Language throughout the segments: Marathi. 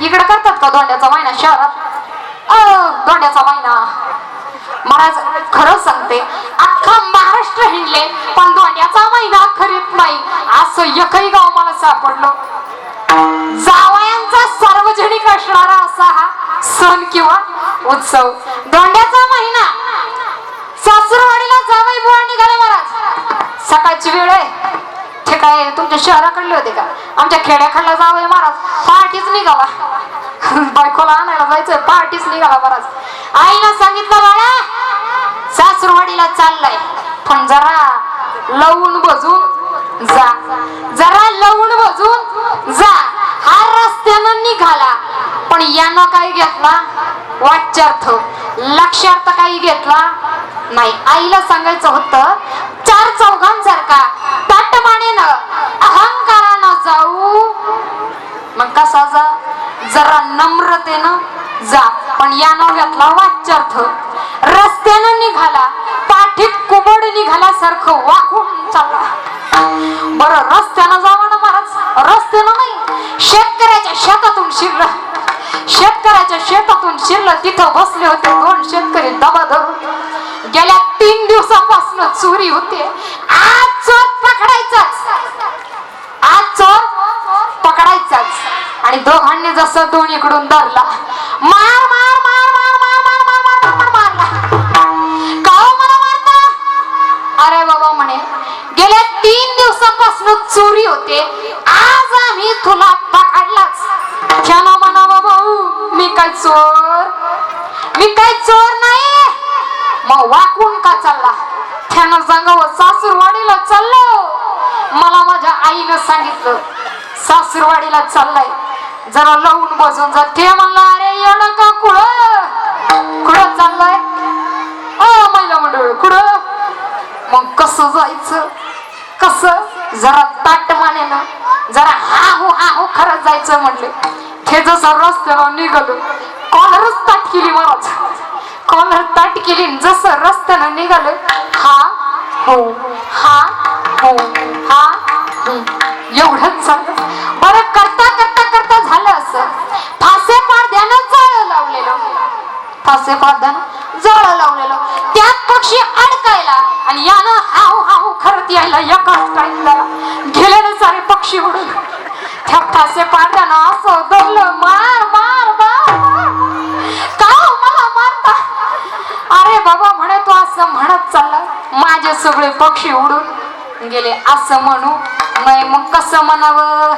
इकडे करतात का दोंड्याचा महिना शहरात? अ दोंड्याचा महिना महाराज खरं सांगते अख्खा महाराष्ट्र हिंडले पण दोंड्याचा महिना खरीत नाही. असं एकही गाव मला सापडलं. जावयांचा सार्वजनिक असणारा असा हा सण किंवा उत्सव. दोंड्याचा महिना सासूरवाडीला जावई बुवा निघाले महाराज. सकाळची वेळ आहे. ते काय तुमच्या शहराकडले होते का? आमच्या खेड्याकडला जावई महाराज. पहाटेच निघाला. बायकोला आणायला जायचं पहाटीच निघाला बराच. आईनं सांगितलं बाळा सासूरवाडीला चाललाय. पण जरा लवून बजून जा. जरा लवून बजून जा. हा रस्त्यानं निघाला. पण यानं काय घेतला वाच्यार्थ. लक्षार्थ काही घेतला नाही. आईला सांगायचं होतं चार चौघांसारखा ताटमानेनं अहंकारानं जाऊ मग कसा जा जरा नम्रतेनं जा या यानं घेतला वाच्यार्थ. रस्त्यानं निघाला पाठीत कुबड निघाल्यासारखं वाकून चालला. बर रस्त्यानं जावा ना महाराज? रस्त्यानं नाही शेतकऱ्याच्या शेतातून शिरलं. शेतकऱ्याच्या शेतातून शिरलं तिथं बसले होते दोन शेतकरी दबा धरून. गेल्या तीन दिवसापासून चोरी होते. आज चोर पकडायचाच. आज चोर पकडायचाच. आणि दोघांनी जसं दोन्हीकडून धरला. मार मार चोरी होते. आज आम्ही तुला पकडलाच त्यानं म्हणावा भाऊ मी काय चोर? मी काय चोर नाही मग वाकून का चालला? त्यानं सांगावं सासूरवाडीला चाललो. मला माझ्या आईनं सांगितलं सासूरवाडीला चाललाय. जरा लावून बसून जा. ते म्हणलं अरे येणं का कुळ कुठं चाललाय? अ महिला मंडळ कुठं? मग कसं जायचं? कसं? जरा ताट माने ना जरा हा हो हा हो खरंच जायचं म्हणले. हे जसं रस्त्याला निघालो कॉलरच ताट केली महाराज. कॉलर ताट केली जसं रस्त्यानं निघालं हा हो हा हो हा हो. एवढंच झालं बरं करता करता करता झालं असं. फासे पारद्यानं जाळं लावलेलं. फासे पारद्यानं जाळं लावलेलं. त्यात पक्षी अडकायला आणि यानं हाव हाव यायला एकाच टाईमला गेलेले सारे पक्षी उडून त्या फासे पारद्यानं असं धरलं मार मार मार का हो मला मारता? अरे बाबा म्हणे तो असं म्हणत चालला. माझे सगळे पक्षी उडून गेले. असं म्हणू नाही मग कसं म्हणावं?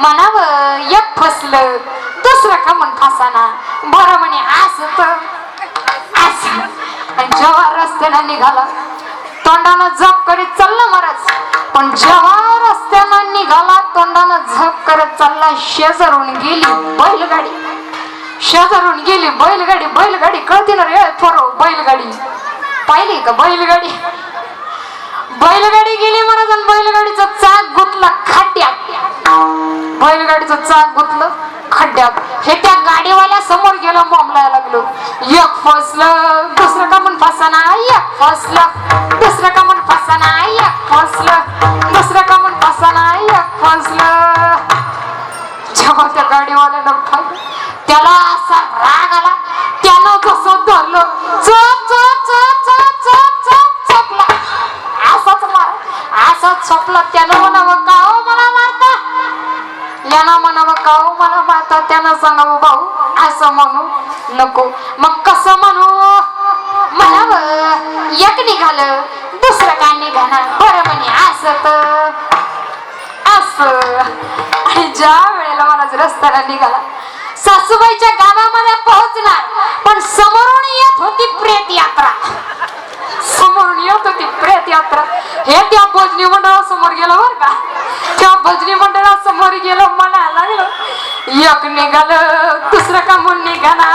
म्हणावं एक फसलं दुसरं का म्हण फसाना. बरं म्हणे असं तर. असं. जेव्हा रस्त्यानं निघाला तोंडानं झप करीत चालला महाराज. पण जेव्हा रस्त्यानं निघाला तोंडानं झप करत चालला शेजारून गेली बैलगाडी. शेजारून गेली बैलगाडी बैलगाडी कळते ना रे थोर बैलगाडी. पाहिली का बैलगाडी? बैलगाडी गेली महाराज आणि बैलगाडीचा चाक गुतला खड्ड्यात. बैलगाडीचं चाक गुतलं खड्ड्यात. हे त्या गाडीवाल्या समोर गेलं बोंबलायला लागलो. एक फसलं दुसरं का म्हण फसाना एक फसलं. दुसरं का म्हण फसाना एक फसलं. दुसरं का म्हण फसाना एक फसलं. जेव्हा त्या गाडीवाल्यानं पाहिलं त्याला असा राग आला त्यानं कसं धरलं चोप चोप चोप चोप चोप चोप चोपला. असाच मार असाच चपला त्यानं म्हणावं का हो मला मारता? यानं म्हणावं का हो मला मारता? त्यानं सांगावं भाऊ असं म्हणू नको. मग कसं म्हणू? म्हणावं एक निघालं दुसरं काय निघालं? बरं म्हणे असं तर. आणि ज्या वेळेला मला रस्त्याला निघाला सासूबाईच्या गावामध्ये पोहोचणार पण समोरून येत होती प्रेत यात्रा. समोरून येत होती प्रेत यात्रा. हे त्या भजनी मंडळासमोर गेलं बर का? त्या भजनी मंडळासमोर गेलं म्हणायला लागलं एक निघालं दुसरं का म्हणून निघाला?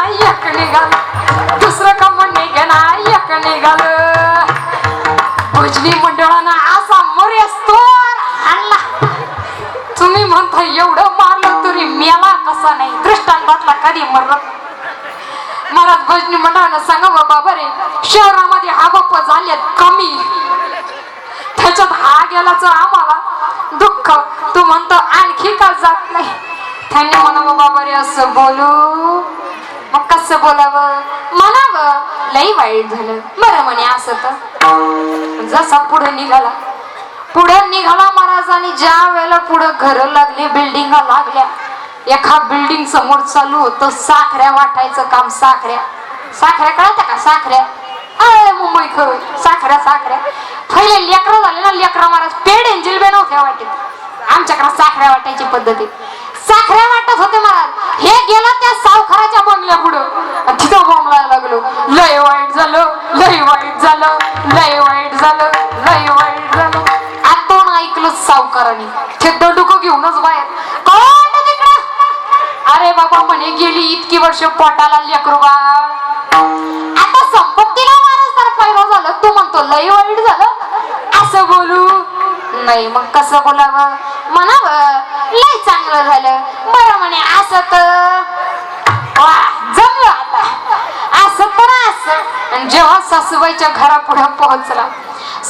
एखादी मरत महाराज भजनी मंडळानं सांगा बाबा रे शहरामध्ये हा बाप्पा झाले कमी. त्याच्यात हा गेलाच आम्हाला दुःख. तू म्हणतो आणखी का जात नाही? त्यांनी म्हणावं बाबा रे असं बोलू. मग कसं बोलावं? म्हणावं लई वाईट झालं. बरं म्हणे असं तर. जसा पुढे निघाला. पुढे निघाला महाराज आणि ज्या वेळेला पुढे घर लागले बिल्डिंग लागल्या एका बिल्डिंग समोर चालू होतं साखऱ्या वाटायचं काम साखऱ्या. साखऱ्या कळत्या का? साखऱ्या. अरे मुंबई खरं. साखऱ्या साखऱ्या. पहिले लेकरं झाले ना लेकरं महाराज. पेड एंजिल बे नव्हत्या वाटेत. आमच्याकडे साखऱ्या वाटायची पद्धती साखऱ्या वाटत होते महाराज. हे गेलं त्या सावकाराच्या बंगल्या पुढं. तिथं बोंबलायला लागलो. लय वाईट झालं लय वाईट झालं लय वाईट झालं लय वाईट झालं. आता ऐकलं सावकाराने. ते म्हणे गेली इतकी वर्ष पोटाला लेकरू आता संपत्तीला वारसदार पहिला झालं तू म्हणतो लय वाईट झालं. असं बोलू? नाही मग कसं बोलावं? म्हणावं लय चांगलं झालं. बरं म्हणे असं तर. वा, जमलं आता. असं तर असं. जेव्हा सासूबाईच्या घरापुढे पोहोचला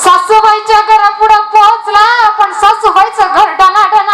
सासूबाईच्या घरापुढे पोहोचला पण सासूबाईचं घर डनाडन